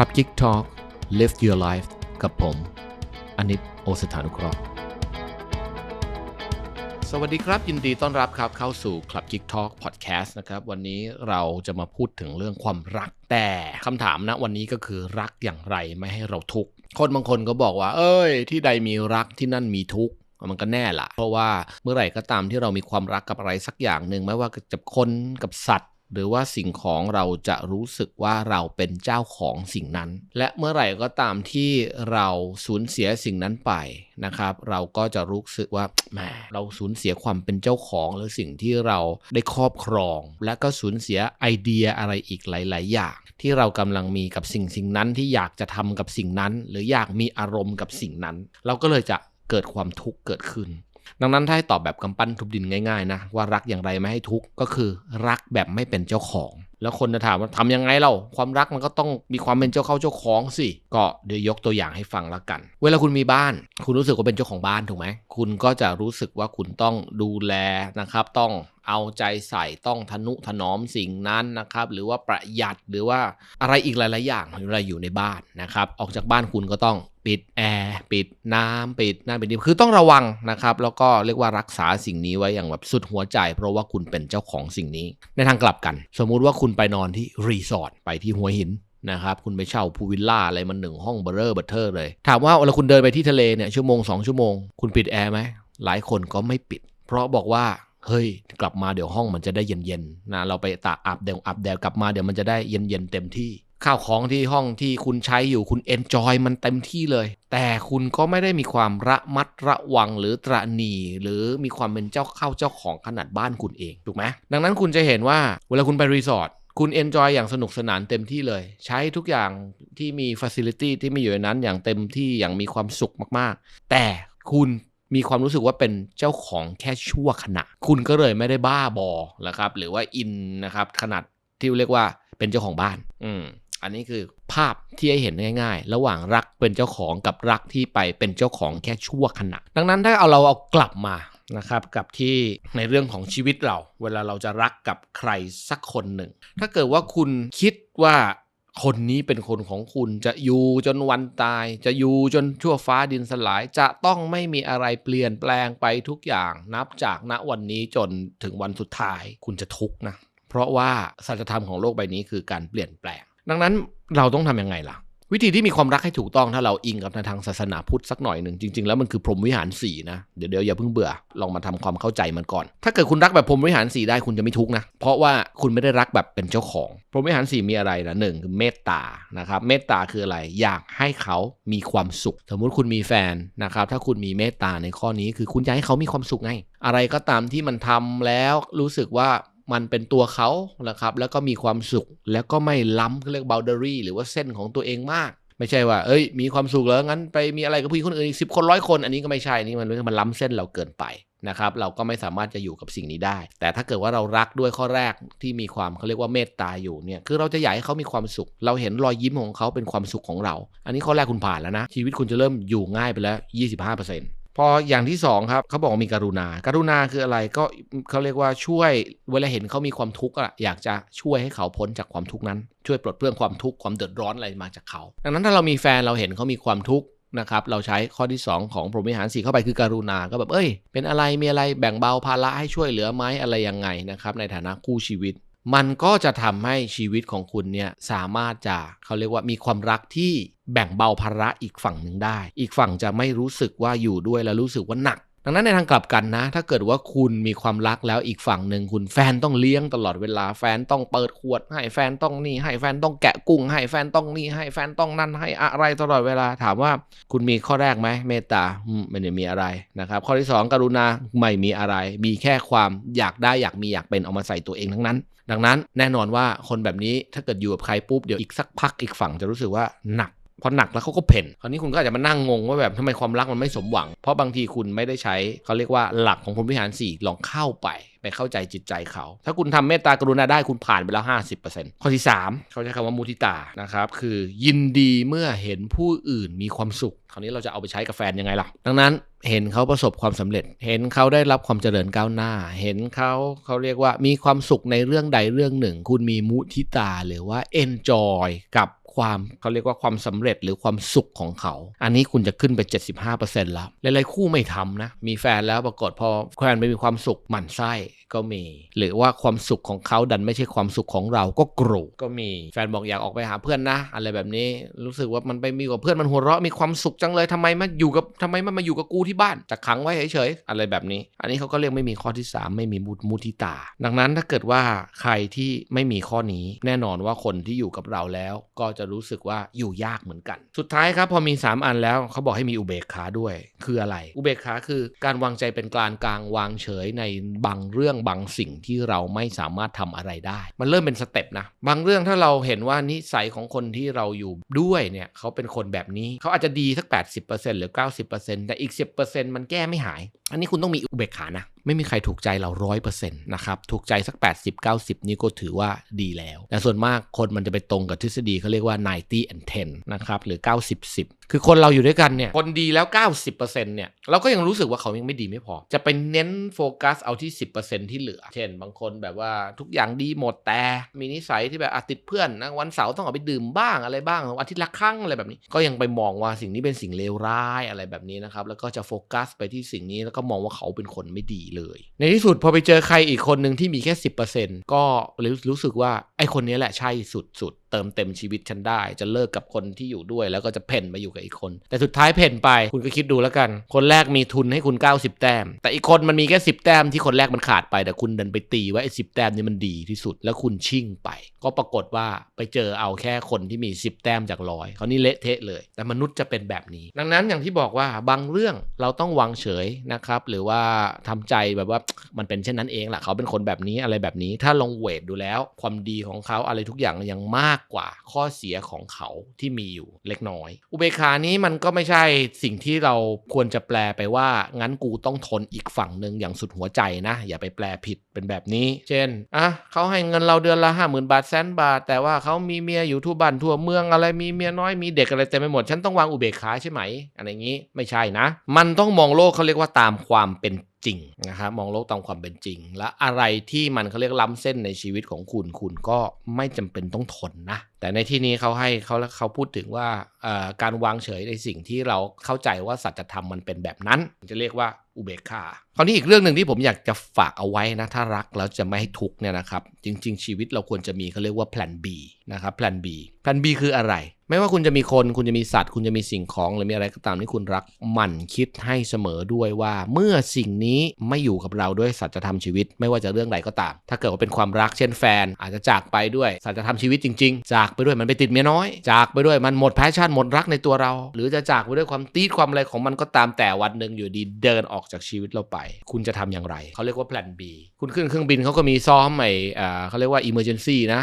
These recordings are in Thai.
Club Geek Talk Live Your Life กับผมอนิตโอสถานุเคราะห์ สวัสดีครับยินดีต้อนรับครับเข้าสู่ Club Geek Talk Podcast นะครับ วันนี้เราจะมาพูดถึงเรื่องความรัก แต่คำถามนะวันนี้ก็คือรักอย่างไรไม่ให้เราทุกข์ คนบางคนก็บอกว่า เอ้ย ที่ใดมีรักที่นั่นมีทุกข์มันก็แน่ละเพราะว่าเมื่อไหร่ก็ตามที่เรามีความรักกับอะไรสักอย่างหนึ่งไม่ว่าจะคนกับสัตว์ หรือว่าสิ่งของเราจะรู้สึกว่าเราเป็นเจ้าของสิ่งนั้น และเมื่อไหร่ก็ตามที่เราสูญเสียสิ่งนั้นไปนะครับ เราก็จะรู้สึกว่าแหมเราสูญเสียความเป็นเจ้าของหรือสิ่งที่เราได้ครอบครอง และก็สูญเสียไอเดียอะไรอีกหลาย ๆ อย่าง ที่เรากำลังมีกับสิ่งสิ่งนั้นที่อยากจะทำกับสิ่งนั้น หรืออยากมีอารมณ์กับสิ่งนั้น เราก็เลยจะเกิดความทุกข์เกิดขึ้น ดังนั้นถ้าให้ตอบแบบกำปั้นทุบดินง่ายๆนะว่ารักอย่างไรไม่ให้ทุกข์ก็คือรักแบบไม่เป็นเจ้าของ แล้วคนจะถามว่าทำยังไงเราความรักมันก็ต้องมีความเป็นเจ้าเข้าเจ้าของสิก็เดี๋ยวยกตัวอย่างให้ฟังละกัน เวลาคุณมีบ้าน คุณรู้สึกว่าเป็นเจ้าของบ้านถูกไหมคุณก็จะรู้สึกว่าคุณต้องดูแลนะครับต้อง เอาใจใส่ต้องทนุถนอมสิ่งนั้นนะครับ หรือว่าประหยัดหรือว่าอะไรอีกหลาย ๆ อย่างเวลาอยู่ในบ้านนะครับ ออกจากบ้านคุณก็ต้องปิดแอร์ปิดน้ำปิดน้ำปิดนี่คือต้องระวังนะครับ แล้วก็เรียกว่ารักษาสิ่งนี้ไว้อย่างแบบสุดหัวใจ เพราะว่าคุณเป็นเจ้าของสิ่งนี้ ในทางกลับกัน สมมุติว่าคุณไปนอนที่รีสอร์ทไปที่หัวหินนะครับคุณไปเช่าพูลวิลล่าอะไรมันหนึ่งห้องเบอร์เรอร์เบอร์เทอร์เลย ถามว่าเวลาคุณเดินไปที่ทะเลเนี่ยชั่วโมงสองชั่วโมง คุณปิดแอร์ไหมหลายคนก็ไม่ปิด เพราะบอกว่า เฮ้ย กลับมาเดี๋ยวห้องมันจะได้เย็นๆนะเราไปตากอาบแดดอาบแดดกลับมาเดี๋ยวมันจะได้เย็นๆเต็มที่ ข้าวของที่ห้องที่คุณใช้อยู่คุณเอนจอยมันเต็มที่เลย แต่คุณก็ไม่ได้มีความระมัดระวังหรือตระหนี่หรือมีความเป็นเจ้าเข้าเจ้าของขนาดบ้านคุณเองถูกไหมดังนั้นคุณจะเห็นว่าเวลาคุณไปรีสอร์ทคุณเอนจอยอย่างสนุกสนานเต็มที่เลย ใช้ทุกอย่างที่มีฟัซิลิตี้ที่มีอยู่ในนั้นอย่างเต็มที่อย่างมีความสุขมากๆ แต่คุณ มีความรู้สึกว่าเป็นเจ้าของแค่ชั่วขณะ คุณก็เลยไม่ได้บ้าบอนะครับหรือว่าอินนะครับขนาดที่เรียกว่าเป็นเจ้าของบ้าน อืมอันนี้คือภาพที่ให้เห็นง่าย ๆ ระหว่างรักเป็นเจ้าของกับรักที่ไปเป็นเจ้าของแค่ชั่วขณะ ดังนั้นถ้าเอาเราเอากลับมานะครับกับที่ในเรื่องของชีวิตเรา เวลาเราจะรักกับใครสักคนหนึ่ง ถ้าเกิดว่าคุณคิดว่า คนนี้เป็นคนของคุณจะอยู่จนวันตาย จะอยู่จนชั่วฟ้าดินสลาย จะต้องไม่มีอะไรเปลี่ยนแปลงไปทุกอย่าง นับจากณวันนี้จนถึงวันสุดท้าย คุณจะทุกข์นะ เพราะว่าสัจธรรมของโลกใบนี้คือการเปลี่ยนแปลง ดังนั้นเราต้องทำยังไงล่ะ วิธีที่มีความรักให้ถูกต้องถ้าเราอิงกับในทางศาสนาพุทธสักหน่อยหนึ่งจริง ๆ แล้วมันคือพรหมวิหารสี่นะเดี๋ยวเดี๋ยวอย่าเพิ่งเบื่อลองมาทำความเข้าใจมันก่อน ถ้าเกิดคุณรักแบบพรหมวิหารสี่ได้คุณจะไม่ทุกข์นะเพราะว่าคุณไม่ได้รักแบบเป็นเจ้าของ พรหมวิหารสี่มีอะไรนะหนึ่งคือเมตตานะครับเมตตาคืออะไรอยากให้เขามีความสุข สมมุติคุณมีแฟนนะครับถ้าคุณมีเมตตาในข้อนี้คือคุณอยากให้เขามีความสุขไง อะไรก็ตามที่มันทำแล้วรู้สึกว่า มันเป็นตัวเขานะครับ แล้วก็มีความสุข แล้วก็ไม่ล้ำเขาเรียก boundary หรือว่าเส้นของตัวเองมาก ไม่ใช่ว่า เอ้ย มีความสุขแล้วงั้นไปมีอะไรกับผู้หญิงคนอื่นอีกสิบคนร้อยคน อันนี้ก็ไม่ใช่ นี่มันมันล้ำเส้นเราเกินไปนะครับ เราก็ไม่สามารถจะอยู่กับสิ่งนี้ได้ แต่ถ้าเกิดว่าเรารักด้วยข้อแรกที่มีความเขาเรียกว่าเมตตาอยู่เนี่ย คือเราจะอยากให้เขามีความสุข เราเห็นรอยยิ้มของเขาเป็นความสุขของเรา อันนี้ข้อแรกคุณผ่านแล้วนะ ชีวิตคุณจะเริ่มอยู่ง่ายไปแล้ว 25% พออย่างที่2ครับเขาบอกมีการุณาการุณาคืออะไรก็เขาเรียกว่าช่วยเวลาเห็นเขามีความทุกข์อะอยากจะช่วยให้เขาพ้นจากความทุกข์นั้น ช่วยปลดเปลื้องความทุกข์ความเดือดร้อนอะไรมาจากเขา ดังนั้นถ้าเรามีแฟนเราเห็นเขามีความทุกข์นะครับเราใช้ข้อที่ 2 ของพรหมวิหารสีเข้าไปคือการุณาก็แบบเอ้ย เป็นอะไรมีอะไรแบ่งเบาภาระให้ช่วยเหลือไหมอะไรยังไงนะครับในฐานะคู่ชีวิต มันก็จะทำให้ชีวิตของคุณเนี่ยสามารถจะเขาเรียกว่ามีความรักที่แบ่งเบาภาระอีกฝั่งหนึ่งได้ อีกฝั่งจะไม่รู้สึกว่าอยู่ด้วยแล้วรู้สึกว่าหนัก ดังนั้นในทางกลับกันนะ ถ้าเกิดว่าคุณมีความรักแล้วอีกฝั่งหนึ่งคุณแฟนต้องเลี้ยงตลอดเวลาแฟนต้องเปิดขวด ให้แฟนต้องนี่ให้แฟนต้องแกะกุ้งให้แฟนต้องนี่ให้แฟนต้องนั่นให้อะไรตลอดเวลาถามว่าคุณมีข้อแรกไหมเมตตาไม่ได้มีอะไรนะครับข้อที่ 2 กรุณาไม่มีอะไร มีแค่ความอยากได้อยากมีอยากเป็นเอามาใส่ตัวเองทั้งนั้น ดังนั้นแน่นอนว่าคนแบบนี้ถ้าเกิดอยู่กับใครปุ๊บเดี๋ยวอีกสักพักอีกฝั่งจะรู้สึกว่าหนัก พอหนักแล้วเขาก็เพ่นคราวนี้คุณก็อาจจะมานั่งงงว่าแบบทำไมความรักมันไม่สมหวัง เพราะบางทีคุณไม่ได้ใช้เขาเรียกว่าหลักของพรหมวิหารสี่ลองเข้าไปไปเข้าใจจิตใจเขา ถ้าคุณทำเมตตากรุณาได้คุณผ่านไปแล้ว 50%ข้อที่ 3 เขาใช้คำว่ามุทิตานะครับคือยินดีเมื่อเห็นผู้อื่นมีความสุข คราวนี้เราจะเอาไปใช้กับแฟนยังไงล่ะ ดังนั้นเห็นเขาประสบความสำเร็จ เห็นเขาได้รับความเจริญก้าวหน้า เห็นเขาเขาเรียกว่ามีความสุขในเรื่องใดเรื่องหนึ่ง คุณมีมุทิตาหรือว่า enjoy กับ ความเขาเรียกว่าความสำเร็จหรือความสุขของเขา อันนี้คุณจะขึ้นไป 75%แล้วหลายๆคู่ไม่ทำนะ มีแฟนแล้วปรากฏพอแฟนไม่มีความสุขหมั่นไส้ก็มี หรือว่าความสุขของเขาดันไม่ใช่ความสุขของเราก็โกรธก็มี แฟนบอกอยากออกไปหาเพื่อนนะ อะไรแบบนี้รู้สึกว่ามันไปมีกับเพื่อนมันหัวเราะมีความสุขจังเลยทำไมมาอยู่กับทำไมมันมาอยู่กับกูที่บ้านจะขังไว้เฉยๆอะไรแบบนี้ อันนี้เขาก็เรียกไม่มีข้อที่ 3 ไม่มีมุมุทิตา ดังนั้นถ้าเกิดว่าใครที่ไม่มีข้อนี้แน่นอนว่าคนที่อยู่กับเราแล้ว ก็จะรู้สึกว่าอยู่ยากเหมือนกัน สุดท้ายครับพอมี 3 อันแล้วเขาบอกให้มีอุเบกขาด้วย คืออะไร อุเบกขาคือการวางใจเป็นกลางกลางวางเฉยในบางเรื่องบางสิ่งที่เราไม่สามารถทำอะไรได้ มันเริ่มเป็นสเต็ปนะ บางเรื่องถ้าเราเห็นว่านิสัยของคนที่เราอยู่ด้วยเนี่ยเขาเป็นคนแบบนี้เขาอาจจะดีสัก 80%หรือ 90%แต่อีก 10%มันแก้ไม่หาย อันนี้คุณต้องมีอุเบกขานะ ไม่มีใครถูกใจเรา100%นต์นะครับถูกใจสัก 80-90 นี่ก็ถือว่าดีแล้ว แต่ส่วนมากคนมันจะไปตรงกับทฤษฎีเขาเรียกว่า 90 and 10 นะครับหรือ 90 10 คือคนเราอยู่ด้วยกันเนี่ยคนดีแล้ว 90%เนี่ยเราก็ยังรู้สึกว่าเขายังไม่ดีไม่พอ จะไปเน้นโฟกัสเอาที่ 10%ที่เหลือ เช่น บางคนแบบว่าทุกอย่างดีหมดแต่มีนิสัยที่แบบอาติดเพื่อนนะวันเสาร์ต้องออกไปดื่มบ้างอะไรบ้างอาทิตย์ละครั้งอะไรแบบนี้ ก็ยังไปมองว่าสิ่งนี้เป็นสิ่งเลวร้ายอะไรแบบนี้นะครับแล้วก็จะโฟกัสไปที่สิ่งนี้แล้วก็มองว่าเขาเป็นคนไม่ดีเลย ในที่สุดพอไปเจอใครอีกคนหนึ่งที่มีแค่ 10%ก็รู้รู้สึกว่าไอ้คนนี้แหละใช่สุดๆเติมเต็มชีวิตฉันได้ จะเลิกกับคนที่อยู่ด้วย แล้วก็จะเพ่นมาอยู่กับอีกคน แต่สุดท้ายเพ่นไปคุณก็คิดดูแล้วกัน คนแรกมีทุนให้คุณ 90 แต้ม แต่อีกคนมันมีแค่10 แต้มที่คนแรกมันขาดไป แต่คุณดันไปตีว่าไอ้สิแต้มนี้มันดีที่สุด แล้วคุณชิ่งไป ก็ปรากฏว่าไปเจอเอาแค่คนที่มี 10 แต้มจากร้อยเขานี่เละเทะเลย แต่มนุษย์จะเป็นแบบนี้ ดังนั้นอย่างที่บอกว่าบางเรื่องเราต้องวางเฉยนะครับหรือว่าทำใจแบบว่ามันเป็นเช่นนั้นเองแหละเขาเป็นคนแบบนี้อะไรแบบนี้ ถ้าลงเวทดูแล้ว ความดีของเขาอะไรทุกอย่างยังมากกว่าข้อเสียของเขาที่มีอยู่เล็กน้อย อุเบกขานี้มันก็ไม่ใช่สิ่งที่เราควรจะแปลไปว่า งั้นกูต้องทนอีกฝั่งหนึ่งอย่างสุดหัวใจนะ อย่าไปแปลผิดเป็นแบบนี้ เช่นอะเขาให้เงินเราเดือนละห้าหมื่นบาทแสนบาท แต่ว่าเขามีเมียอยู่ทั่วบ้านทั่วเมืองอะไรมีเมียน้อยมีเด็กอะไรเต็มไปหมดฉันต้องวางอุเบกขาใช่ไหมอะไรอย่างนี้ไม่ใช่นะ มันต้องมองโลกเขาเรียกว่าตามความเป็นจริงนะครับมองโลกตามความเป็นจริง และอะไรที่มันเขาเรียกล้ำเส้นในชีวิตของคุณคุณก็ไม่จำเป็นต้องทนนะ แต่ในที่นี้เขาให้เขาเขาพูดถึงว่าการวางเฉยในสิ่งที่เราเข้าใจว่าสัจธรรมมันเป็นแบบนั้น จะเรียกว่าอุเบกขาคราวนี้อีกเรื่องหนึ่งที่ผมอยากจะฝากเอาไว้นะ ถ้ารักแล้วจะไม่ให้ทุกเนี่ยนะครับ จริง ๆ ชีวิตเราควรจะมีเขาเรียกว่าแผน B นะครับแผน B แผน B คืออะไร ไม่ว่าคุณจะมีคน คุณจะมีสัตว์ คุณจะมีสิ่งของ หรือมีอะไรก็ตามที่คุณรัก มันคิดให้เสมอด้วยว่า เมื่อสิ่งนี้ไม่อยู่กับเราด้วยสัจธรรมชีวิต ไม่ว่าจะเรื่องใดก็ตาม ถ้าเกิดว่าเป็นความรักเช่นแฟน อาจจะจากไปด้วยสัจธรรมชีวิตจริง ๆ จากไปด้วยมันไปติดเมียน้อย จากไปด้วยมันหมดแพชชั่นหมดรักในตัวเรา หรือจะจากไปด้วยความตีดความอะไรของมันก็ตามแต่วันหนึ่งอยู่ดีเดินออกจากชีวิตเราไป คุณจะทำอย่างไรเขาเรียกว่าแผน B คุณขึ้นเครื่องบินเขาก็มีซ้อมไอ้เขาเรียกว่า emergency นะ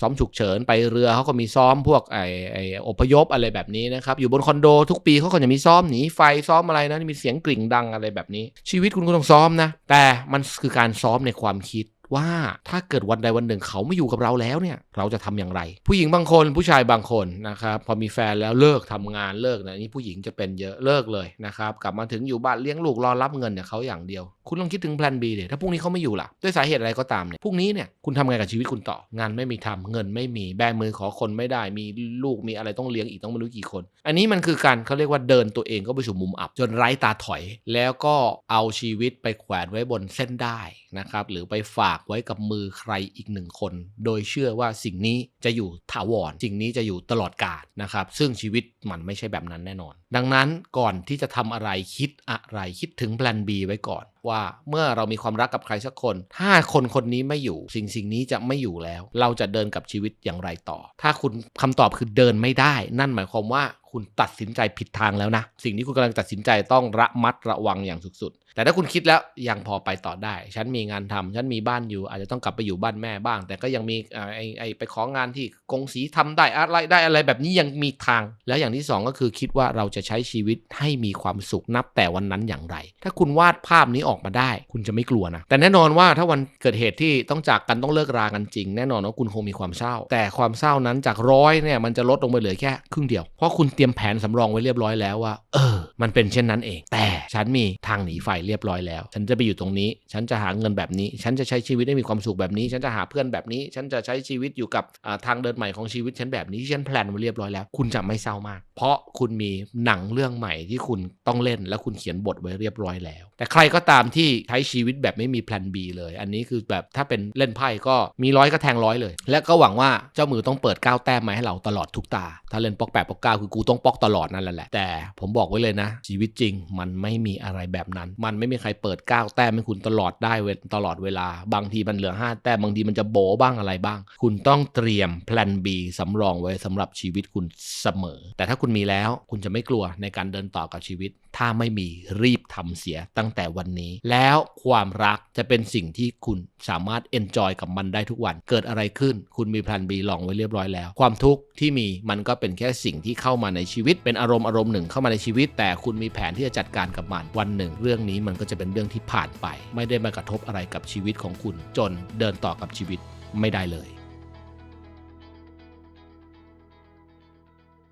ซ้อมฉุกเฉินไปเรือเขาก็มีซ้อมพวกไอ้อ้อพยพอะไรแบบนี้นะครับ อยู่บนคอนโดทุกปีเขาก็จะมีซ้อมหนีไฟซ้อมอะไรนะมีเสียงกริ่งดังอะไรแบบนี้ ชีวิตคุณก็ต้องซ้อมนะ แต่มันคือการซ้อมในความคิด ว่าถ้าเกิดวันใดวันหนึ่งเขาไม่อยู่กับเราแล้วเนี่ยเราจะทำอย่างไร ผู้หญิงบางคนผู้ชายบางคนนะครับพอมีแฟนแล้วเลิกทำงานเลิกนะนี่ผู้หญิงจะเป็นเยอะเลิกเลยนะครับกลับมาถึงอยู่บ้านเลี้ยงลูกรอรับเงินเนี่ยเขาอย่างเดียว คุณลองคิดถึงแผน B เดี๋ยถ้าพรุ่งนี้เขาไม่อยู่ล่ะด้วยสาเหตุอะไรก็ตามเนี่ยพรุ่งนี้เนี่ยคุณทำไงกับชีวิตคุณต่องานไม่มีทำเงินไม่มีแบมือขอคนไม่ได้มีลูกมีอะไรต้องเลี้ยงอีกต้องไม่รู้กี่คน อันนี้มันคือการเขาเรียกว่าเดินตัวเองก็ไปสู่มุมอับ จนไร้ตาถอย แล้วก็เอาชีวิตไปแขวนไว้บนเส้นได้นะครับหรือไปฝากไว้กับมือใครอีกหนึ่งคน โดยเชื่อว่าสิ่งนี้จะอยู่ถาวร สิ่งนี้จะอยู่ตลอดกาลนะครับ ซึ่งชีวิตมันไม่ใช่แบบนั้นแน่นอน ดังนั้นก่อนที่จะทำอะไรคิดอะไรคิดถึงแผน B ไว้ก่อน ว่าเมื่อเรามีความรักกับใครสักคน ถ้าคนคนนี้ไม่อยู่ สิ่งสิ่งนี้จะไม่อยู่แล้ว เราจะเดินกับชีวิตอย่างไรต่อ ถ้าคุณคำตอบคือเดินไม่ได้ นั่นหมายความว่าคุณตัดสินใจผิดทางแล้วนะ สิ่งที่คุณกำลังตัดสินใจต้องระมัดระวังอย่างสุดๆ แต่ถ้าคุณคิดแล้วยังพอไปต่อได้ ฉันมีงานทำฉันมีบ้านอยู่ อาจจะต้องกลับไปอยู่บ้านแม่บ้าง แต่ก็ยังมีไอ้ไอ้ไปของานที่กงสีทำได้อะไรได้อะไรแบบนี้ยังมีทาง แล้วอย่างที่ 2 ก็คือคิดว่าเราจะใช้ชีวิตให้มีความสุขนับแต่วันนั้นอย่างไร ถ้าคุณวาดภาพนี้ออกมาได้ คุณจะไม่กลัวนะ แต่แน่นอนว่าถ้าวันเกิดเหตุที่ต้องจากกันต้องเลิกรากันจริง แน่นอนว่าคุณคงมีความเศร้า แต่ความเศร้านั้นจากร้อยเนี่ยมันจะลดลงไปเหลือแค่ครึ่งเดียว เพราะคุณเตรียมแผนสำรองไว้เรียบร้อยแล้วว่า เออ มันเป็นเช่นนั้นเอง แต่ฉันมีทางหนีไฟเรียบร้อยแล้ว ฉันจะไปอยู่ตรงนี้ ฉันจะหาเงินแบบนี้ ฉันจะใช้ชีวิตให้มีความสุขแบบนี้ ฉันจะหาเพื่อนแบบนี้ ฉันจะใช้ชีวิตอยู่กับทางเดินใหม่ของชีวิตฉันแบบนี้ที่ฉันแพลนไว้เรียบร้อยแล้ว คุณจะไม่เศร้ามาก เพราะคุณมีหนังเรื่องใหม่ที่คุณต้องเล่นและคุณเขียนบทไว้เรียบร้อยแล้ว แต่ใครก็ตามที่ใช้ชีวิตแบบไม่มีแพลน B เลย อันนี้คือแบบถ้าเป็นเล่นไพ่ก็มีร้อยก็แทงร้อยเลย และก็หวังว่าเจ้ามือต้องเปิดก้าแต้มมาให้เราตลอดทุกตา ถ้าเล่นปอกแปดปอกเก้าคือกูต้องปอกตลอดนั่นแหละ แต่ผมบอกไว้เลยนะ ชีวิตจริงมันไม่มีอะไรแบบนั้น มันไม่มีใครเปิดก้าแต้มให้คุณตลอดได้เวตลอดเวลา บางทีมันเหลือห้าแต้มบางทีมันจะโบบ้างอะไรบ้าง คุณต้องเตรียมแพลน B สำรองไว้สำหรับชีวิตคุณเสมอ แต่ถ้าคุณมีแล้วคุณจะไม่กลัวในการเดินต่อกับชีวิต ถ้าไม่มีรีบทำเสียตั้งแต่วันนี้แล้วความรักจะเป็นสิ่งที่คุณสามารถเอนจอยกับมันได้ทุกวัน เกิดอะไรขึ้น คุณมีแพลน B ลองไว้เรียบร้อยแล้ว ความทุกข์ที่มีมันก็เป็นแค่สิ่งที่เข้ามาในชีวิต เป็นอารมณ์อารมณ์หนึ่งเข้ามาในชีวิต แต่คุณมีแผนที่จะจัดการกับมัน วันหนึ่ง เรื่องนี้มันก็จะเป็นเรื่องที่ผ่านไป ไม่ได้มากระทบอะไรกับชีวิตของคุณ จนเดินต่อกับชีวิตไม่ได้เลย